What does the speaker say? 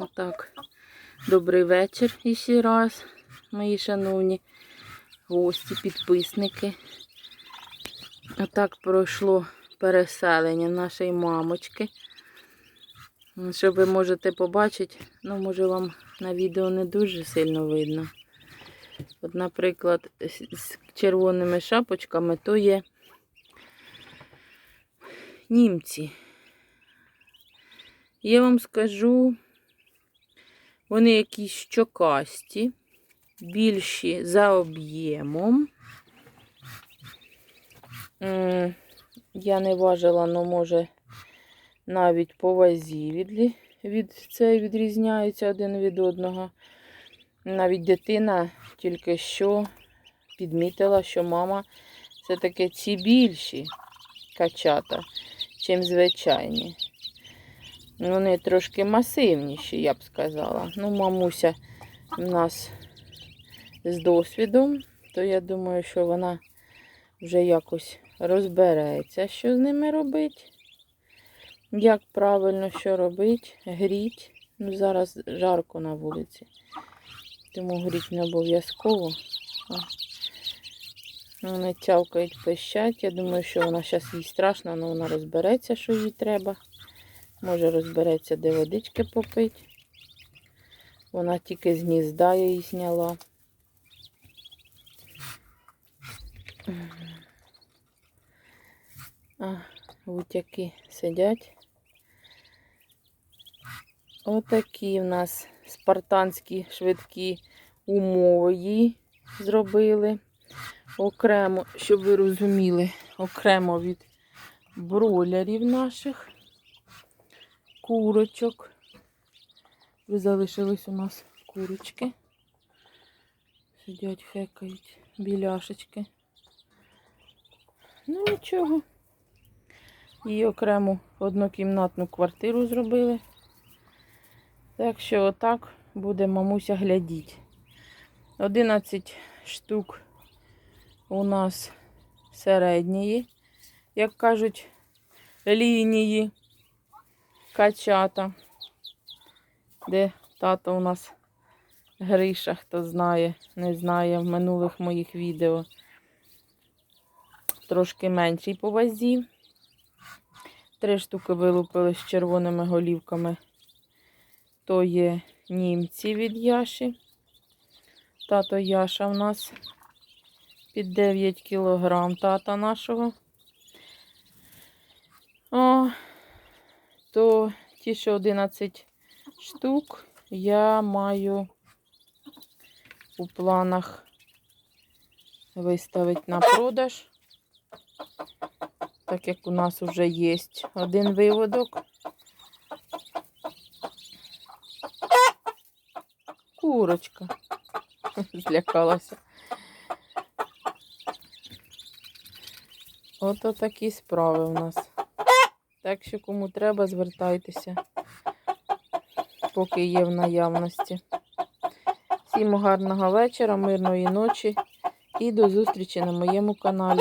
Отак. Добрий вечір іще раз, мої шановні гості, підписники. Отак пройшло переселення нашої мамочки. Що ви можете побачити, ну, може вам на відео не дуже сильно видно. От, наприклад, з червоними шапочками то є німці. Я вам скажу, вони якісь щокасті, більші за об'ємом. Я не важила, але може навіть по вазі від, від це відрізняються один від одного. Навіть дитина тільки що підмітила, що мама все-таки ці більші качата, чим звичайні. Вони трошки масивніші, я б сказала. Ну, мамуся в нас з досвідом, то я думаю, що вона вже якось розбереться, що з ними робити. Як правильно що робити, гріть. Ну, зараз жарко на вулиці. Тому гріть не обов'язково. Вони тявкають, пищать. Я думаю, що вона зараз їй страшно, але вона розбереться, що їй треба. Може розбереться, де водички попить. Вона тільки з гнізда її зняла. А, гутяки сидять. Отакі в нас спартанські швидкі умови зробили. Окремо, щоб ви розуміли, окремо від бройлерів наших курочок. Ви залишились у нас курочки. Сидять, хекають біляшечки. Ну нічого. І окрему однокімнатну квартиру зробили. Так що отак буде мамуся глядіть. 11 штук у нас середньої, як кажуть, лінії качата, де тато у нас Гриша, хто знає, не знає в минулих моїх відео. Трошки менший по вазі. Три штуки вилупили з червоними голівками. То є німці від Яші. Тато Яша в нас під 9 кілограм тата нашого. О, то ті, що 11 штук, я маю у планах виставити на продаж, так як у нас вже є один виводок. Курочка злякалася. Ото такі справи у нас. Так що кому треба, звертайтеся, поки є в наявності. Всім гарного вечора, мирної ночі і до зустрічі на моєму каналі.